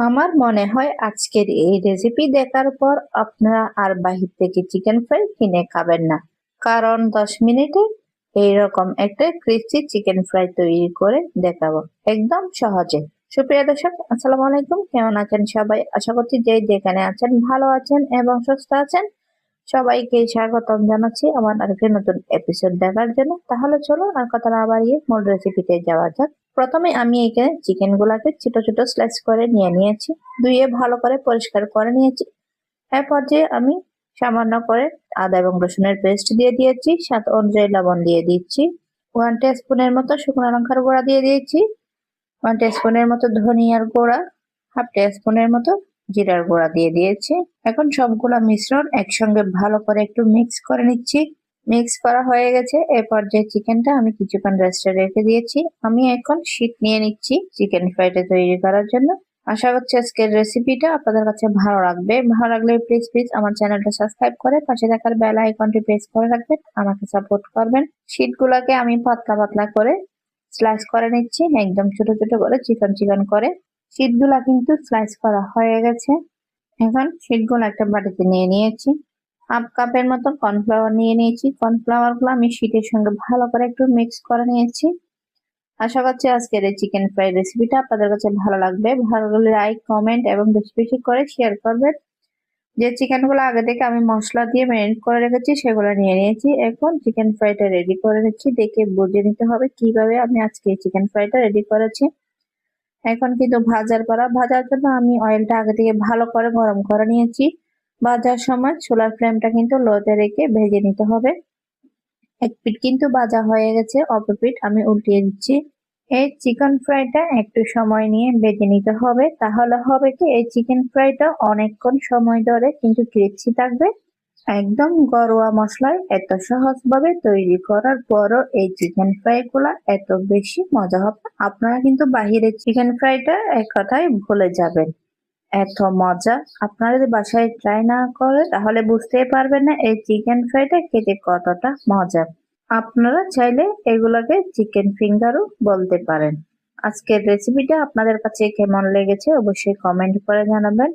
আমার মনে হয় আজকের এই রেসিপি দেখার পর আপনারা আর বাহির থেকে চিকেন ফ্রাই কিনে খাবেন না। কারণ দশ মিনিটে এইরকম একটা ক্রিস্পি চিকেন ফ্রাই তৈরি করে দেখাবো। একদম সহজে। সুপ্রিয় দর্শক, আসসালামু আলাইকুম। কেমন আছেন সবাই? আশা করছি যে যেখানে আছেন ভালো আছেন এবং সুস্থ আছেন। সবাইকে স্বাগতম জানাচ্ছি আমার আরেকটি নতুন এপিসোড দেখার জন্য। তাহলে চলো আর কথা না বাড়িয়ে মূল রেসিপিতে যাওয়া যাক। প্রথমে আমি এখানে চিকেন গুলাকে ছোট ছোট স্লাইস করে নিয়ে নিয়েছি, ধুয়ে ভালো করে পরিষ্কার করে নিয়েছি। এরপর যে আমি সামান্য করে আদা এবং রসুনের পেস্ট দিয়ে দিয়েছি সাত অনুযায়ী লবণ দিয়ে দিচ্ছি ওয়ান স্পুনের মতো শুকনো লঙ্কার গুঁড়া দিয়ে দিয়েছি ওয়ান স্পুনের মতো ধনিয়ার গুঁড়া হাফ স্পুনের মতো জিরার গুঁড়া দিয়ে দিয়েছি। এখন সবগুলা মিশ্রণ একসঙ্গে ভালো করে একটু মিক্স করে নিচ্ছি। মিক্স করা হয়ে গেছে। এরপর যে চিকেনটা আমি কিছুক্ষণ রেস্টে রেখে দিয়েছি। আমি এখন শীত নিয়ে নিচ্ছি চিকেন ফ্রাইটা তৈরি করার জন্য। আশা করছি আজকের রেসিপিটা আপনাদের কাছে ভালো লাগবে। ভালো লাগলে প্লিজ প্লিজ আমার চ্যানেলটা সাবস্ক্রাইব করে পাশে থাকার বেল আইকনটি প্রেস করে রাখবেন। আমাকে সাপোর্ট করবেন। শীতগুলাকে আমি পাতলা পাতলা করে স্লাইস করে নিচ্ছি। একদম ছোট ছোট করে চিকন চিকন করে। শীতগুলা কিন্তু স্লাইস করা হয়ে গেছে। এখন শীতগুলো একটা বাটিতে নিয়ে নিয়েছি। হাফ কাপের মতো কর্নফ্লাওয়ার নিয়ে নিয়েছি। কর্নফ্লাওয়ারগুলো আমি শীতের সঙ্গে ভালো করে একটু মিক্স করে নিয়েছি। আশা করছি আজকের এই চিকেন ফ্রাই রেসিপিটা আপনাদের কাছে ভালো লাগবে। ভালো লাইক কমেন্ট এবং বেশি বেশি করে শেয়ার করবেন। যে চিকেনগুলো আগে থেকে আমি মশলা দিয়ে ম্যারিনেট করে রেখেছি, সেগুলো নিয়ে নিয়েছি। এখন চিকেন ফ্রাইটা রেডি করে নিচ্ছি। দেখে বুঝে নিতে হবে কীভাবে আমি আজকে চিকেন ফ্রাইটা রেডি করেছি। এখন কিন্তু ভাজার পরা ভাজার জন্য আমি অয়েলটা আগে থেকে ভালো করে গরম করে নিয়েছি। ভাজার সময় সোলার ফ্লেমটা কিন্তু লোতে রেখে ভেজে নিতে হবে। এক পিট কিন্তু ভাজা হয়ে গেছে অপর পিট আমি উল্টিয়ে দিচ্ছি। এই চিকেন ফ্রাইটা একটু সময় নিয়ে ভেজে নিতে হবে। তাহলে হবে কি, এই চিকেন ফ্রাইটা অনেকক্ষণ সময় ধরে কিন্তু ক্রিপসি থাকবে। একদম ঘরোয়া মশলায় এত সহজভাবে তৈরি করার পরও এই চিকেন ফ্রাই গুলা এত বেশি মজা হবে আপনারা কিন্তু বাহিরের চিকেন ফ্রাইটা এক কথায় ভুলে যাবেন। এত মজা। আপনারা যদি বাসায় ট্রাই না করে তাহলে বুঝতেই পারবেন না এই চিকেন ফ্রাইটা খেতে কতটা মজা। আপনারা চাইলে এগুলোকে চিকেন ফিঙ্গারও বলতে পারেন। আজকের রেসিপিটা আপনাদের কাছে কেমন লেগেছে অবশ্যই কমেন্ট করে জানাবেন।